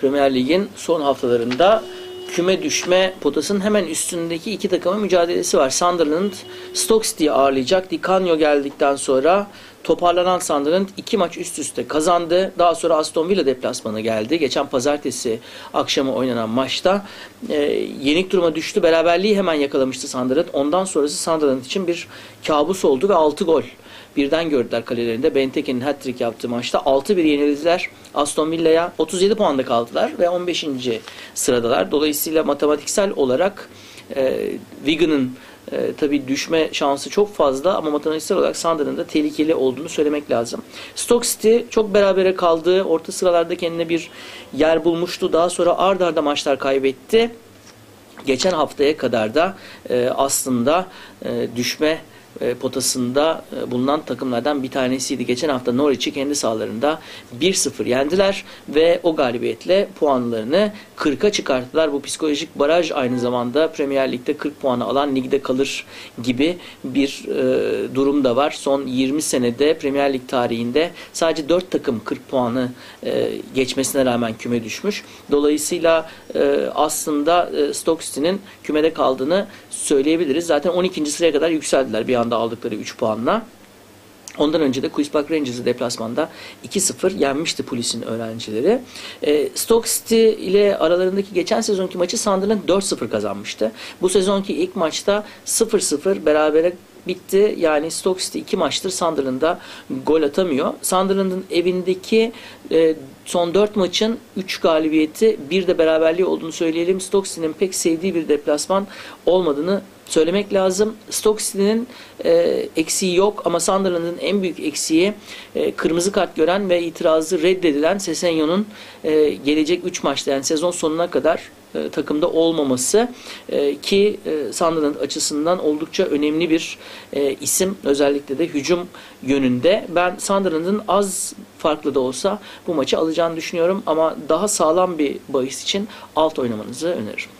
Premier Lig'in son haftalarında küme düşme potasının hemen üstündeki iki takımın mücadelesi var. Sunderland Stoke City'yi ağırlayacak. Di Canio geldikten sonra toparlanan Sunderland iki maç üst üste kazandı. Daha sonra Aston Villa deplasmanı geldi. Geçen pazartesi akşamı oynanan maçta e, yenik duruma düştü. Beraberliği hemen yakalamıştı Sunderland. Ondan sonrası Sunderland için bir kabus oldu ve 6 gol birden gördüler kalelerinde. Benteke'nin hat-trick yaptığı maçta 6-1 yenildiler. Aston Villa'ya 37 puanda kaldılar ve 15. sıradalar. Dolayısıyla matematiksel olarak e, Wigan'ın e, tabii düşme şansı çok fazla ama matematiksel olarak Sunderland'ın da tehlikeli olduğunu söylemek lazım. Stoke City çok berabere kaldı. Orta sıralarda kendine bir yer bulmuştu. Daha sonra ard arda maçlar kaybetti. Geçen haftaya kadar da e, aslında e, düşme e, potasında e, bulunan takımlardan bir tanesiydi. Geçen hafta Norwich'i kendi sahalarında 1-0 yendiler ve o galibiyetle puanlarını 40'a çıkarttılar. Bu psikolojik baraj aynı zamanda Premier Lig'de 40 puanı alan ligde kalır gibi bir e, durum da var. Son 20 senede Premier Lig tarihinde sadece 4 takım 40 puanı e, geçmesine rağmen küme düşmüş. Dolayısıyla e, aslında e, Stoke City'nin kümede kaldığını söyleyebiliriz. Zaten 12. sıraya kadar yükseldiler bir anda aldıkları 3 puanla. Ondan önce de Queen's Park Rangers'ı deplasmanda 2-0 yenmişti polisin öğrencileri. E, Stoke City ile aralarındaki geçen sezonki maçı Sunderland 4-0 kazanmıştı. Bu sezonki ilk maçta 0-0 berabere bitti. Yani Stoke City iki maçtır Sunderland'a gol atamıyor. Sunderland'ın evindeki e, son 4 maçın 3 galibiyeti bir de beraberliği olduğunu söyleyelim. Stoke City'nin pek sevdiği bir deplasman olmadığını söylemek lazım. Stoke City'nin e, eksiği yok ama Sunderland'ın en büyük eksiği e, kırmızı kart gören ve itirazı reddedilen Sesenyo'nun e, gelecek 3 maçta yani sezon sonuna kadar e, takımda olmaması e, ki e, Sunderland açısından oldukça önemli bir e, isim özellikle de hücum yönünde. Ben Sunderland'ın az farklı da olsa bu maçı alacağını düşünüyorum ama daha sağlam bir bahis için alt oynamanızı öneririm.